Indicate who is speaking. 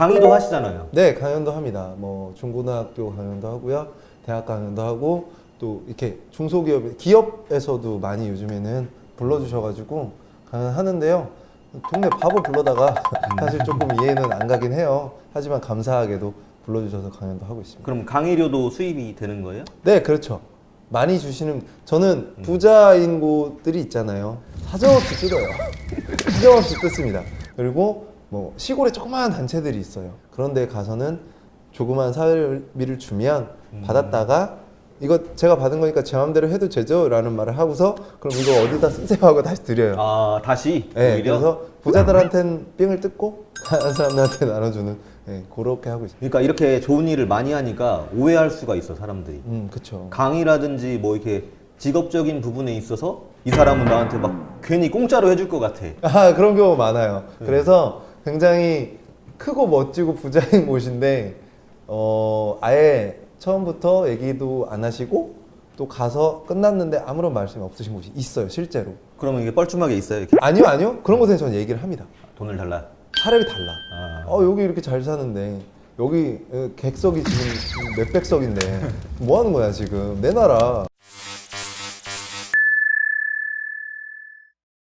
Speaker 1: 강의도 하시잖아요.
Speaker 2: 네, 강연도 합니다. 뭐 중고등학교 강연도 하고요, 대학 강연도 하고 또 이렇게 중소기업, 기업에서도 많이 요즘에는 불러주셔가지고 강연하는데요. 동네 바보 불러다가 사실 조금 이해는 안 가긴 해요. 하지만 감사하게도 불러주셔서 강연도 하고 있습니다.
Speaker 1: 그럼 강의료도 수입이 되는 거예요?
Speaker 2: 네, 그렇죠. 많이 주시는 저는 부자인 곳들이 있잖아요. 사정없이 뜯어요. 사정없이 뜯습니다. 그리고 뭐 시골에 조그마한 단체들이 있어요. 그런데 가서는 조그만 사회비를 주면 받았다가 이거 제가 받은 거니까 제 마음대로 해도 되죠?라는 말을 하고서 그럼 이거 어디다 쓰세요 하고 다시 드려요.
Speaker 1: 아 다시
Speaker 2: 네,
Speaker 1: 오히려.
Speaker 2: 그래서 부자들한테는 삥을 뜯고 다른 사람들한테 나눠주는 네, 그렇게 하고 있습니다.
Speaker 1: 그러니까 이렇게 좋은 일을 많이 하니까 오해할 수가 있어 사람들이.
Speaker 2: 음, 그렇죠.
Speaker 1: 강의라든지 뭐 이렇게 직업적인 부분에 있어서 이 사람은 나한테 막 괜히 공짜로 해줄 것 같아.
Speaker 2: 아 그런 경우 많아요. 그래서 굉장히 크고 멋지고 부자인 곳인데 어 아예 처음부터 얘기도 안 하시고 또 가서 끝났는데 아무런 말씀이 없으신 곳이 있어요 실제로.
Speaker 1: 그러면 이게 뻘쭘하게 있어요 이렇게
Speaker 2: 아니요 아니요 그런 곳에는 저는 얘기를 합니다.
Speaker 1: 돈을 달라.
Speaker 2: 사람이 달라.
Speaker 1: 아.
Speaker 2: 어 여기 이렇게 잘 사는데 여기 어, 객석이 지금 몇백 석인데 뭐 하는 거야 지금 내 나라